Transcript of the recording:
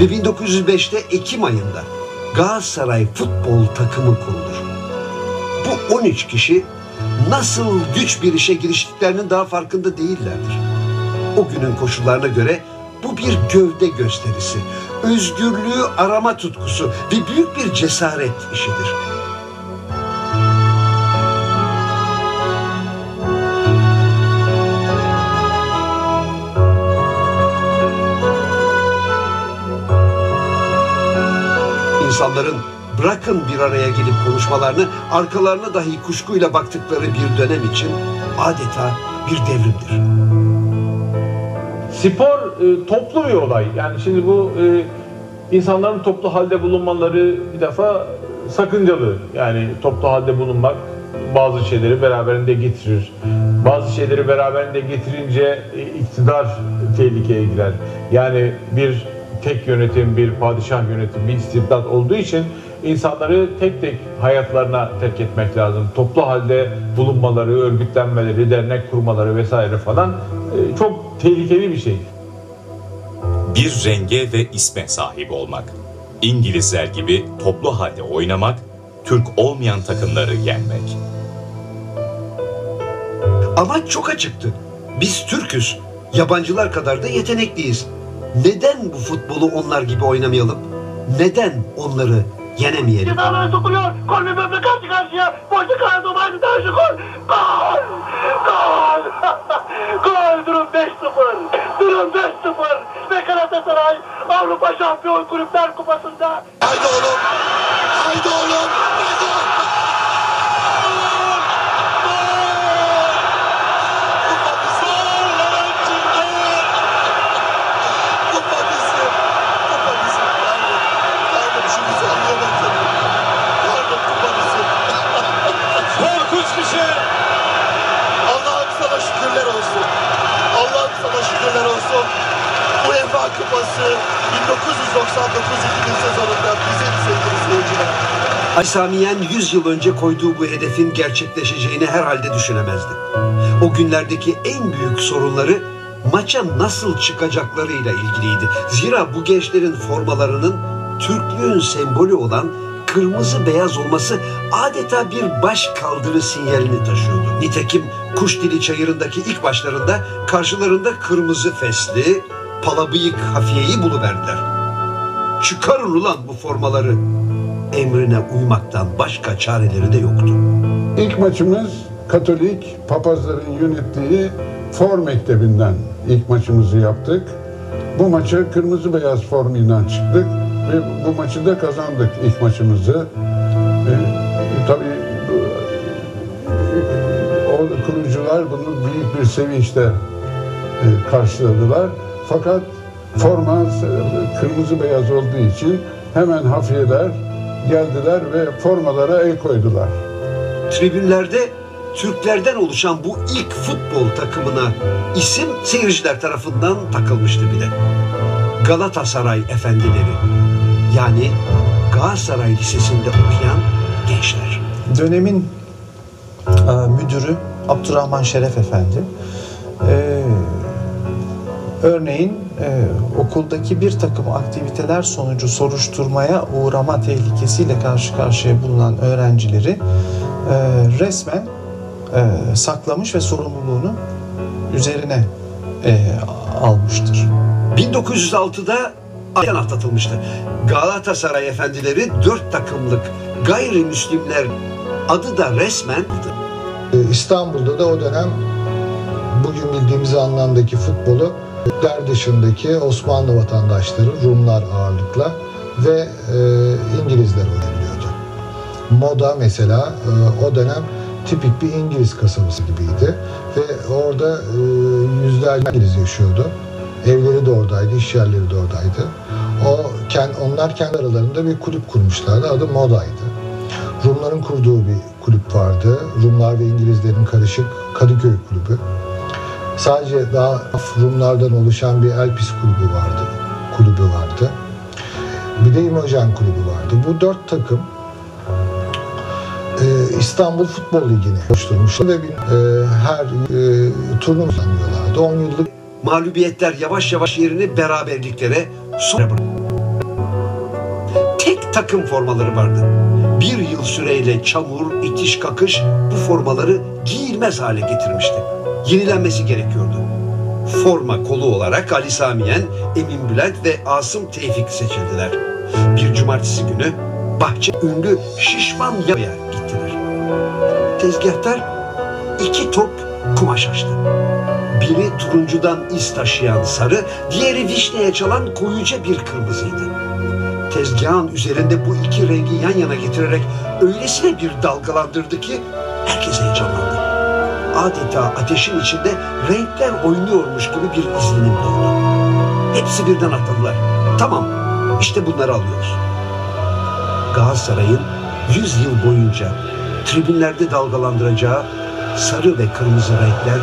Ve 1905'te Ekim ayında Galatasaray futbol takımı kurulur. Bu 13 kişi nasıl güç bir işe giriştiklerinin daha farkında değillerdir. O günün koşullarına göre bu bir gövde gösterisi, özgürlüğü arama tutkusu ve büyük bir cesaret işidir. Bırakın bir araya gelip konuşmalarını arkalarına dahi kuşkuyla baktıkları bir dönem için adeta bir devrimdir. Spor e, toplu bir olay. Yani şimdi bu e, insanların toplu halde bulunmaları bir defa sakıncalı. Yani toplu halde bulunmak bazı şeyleri beraberinde getirir. Bazı şeyleri beraberinde getirince e, iktidar tehlikeye girer. Yani bir tek yönetim, bir padişah yönetim, bir istibdat olduğu için insanları tek tek hayatlarına terk etmek lazım. Toplu halde bulunmaları, örgütlenmeleri, dernek kurmaları vesaire falan e, çok tehlikeli bir şey. Bir renge ve isme sahip olmak. İngilizler gibi toplu halde oynamak, Türk olmayan takımları yenmek. Amaç çok açıktı. Biz Türk'üz. Yabancılar kadar da yetenekliyiz. Neden bu futbolu onlar gibi oynamayalım? Neden onları yenemeyelim? Cezalara sokuluyor. Gol ve böbrek karşı karşıya. Boşta kalan Dolaylı Tanrı gol. Gol! Gol! gol! Durum 5-0. Durum 5-0. Ve Galatasaray Avrupa Şampiyon Kulüpler Kupası'nda Haydi oğlum. Haydi oğlum. Kupası 1999-2000 sezonunda bizim sevgili seyirciler. Ali Sami Yen 100 yıl önce koyduğu bu hedefin gerçekleşeceğini herhalde düşünemezdi. O günlerdeki en büyük sorunları maça nasıl çıkacaklarıyla ilgiliydi. Zira bu gençlerin formalarının Türklüğün sembolü olan kırmızı beyaz olması adeta bir baş kaldırı sinyalini taşıyordu. Nitekim kuş dili çayırındaki ilk başlarında karşılarında kırmızı fesli, palabıyık hafiyeyi buluverdiler. Çıkarın ulan bu formaları. Emrine uymaktan başka çareleri de yoktu. İlk maçımız Katolik papazların yönettiği For Mektebi'nden ilk maçımızı yaptık. Bu maça kırmızı beyaz formuyla çıktık ve bu maçı da kazandık ilk maçımızı. Ee, tabii bu- o kurucular bunu büyük bir sevinçle e, karşıladılar. Fakat forma e, kırmızı beyaz olduğu için hemen hafiyeler geldiler ve formalara el koydular. Tribünlerde Türklerden oluşan bu ilk futbol takımına isim seyirciler tarafından takılmıştı bile. Galatasaray Efendileri yani Galatasaray Lisesi'nde okuyan gençler. dönemin e, müdürü Abdurrahman Şeref Efendi e, örneğin e, okuldaki bir takım aktiviteler sonucu soruşturmaya uğrama tehlikesiyle karşı karşıya bulunan öğrencileri e, resmen e, saklamış ve sorumluluğunu üzerine e, almıştır. 1906'da aynen atlatılmıştı. Galatasaray Efendileri dört takımlık gayrimüslimler adı da resmen İstanbul'da da o dönem bugün bildiğimiz anlamdaki futbolu der dışındaki Osmanlı vatandaşları, Rumlar ağırlıkla ve e, İngilizler oynayabiliyordu. Moda mesela e, o dönem tipik bir İngiliz kasabası gibiydi ve orada e, yüzlerce İngiliz yaşıyordu. Evleri de oradaydı, iş yerleri de oradaydı. O ken- onlar kendi aralarında bir kulüp kurmuşlardı. Adı Moda'ydı. Rumların kurduğu bir kulüp vardı. Rumlar ve İngilizlerin karışık Kadıköy kulübü. Sadece daha Rumlardan oluşan bir Elpis kulübü vardı. Kulübü vardı. Bir de İmojen kulübü vardı. Bu dört takım e, İstanbul Futbol Ligi'ni oluşturmuşlar ve bir, e, her e, turnuva düzenliyorlardı. 10 yıllık mağlubiyetler yavaş yavaş yerini beraberliklere sonra tek takım formaları vardı. Bir yıl süreyle çamur, itiş kakış bu formaları giyilmez hale getirmişti. Yenilenmesi gerekiyordu. Forma kolu olarak Ali Samiyen, Emin Bülent ve Asım Tevfik seçildiler. Bir cumartesi günü bahçe ünlü Şişman Yaba'ya gittiler. Tezgahtar iki top kumaş açtı. Biri turuncudan iz taşıyan sarı, diğeri vişneye çalan koyuca bir kırmızıydı. Tezgahın üzerinde bu iki rengi yan yana getirerek öylesine bir dalgalandırdı ki herkes heyecanlandı. Adeta ateşin içinde renkler oynuyormuş gibi bir izlenim doğdu. Hepsi birden atladılar. Tamam, işte bunları alıyoruz. Galatasaray'ın 100 yıl boyunca tribünlerde dalgalandıracağı sarı ve kırmızı renkler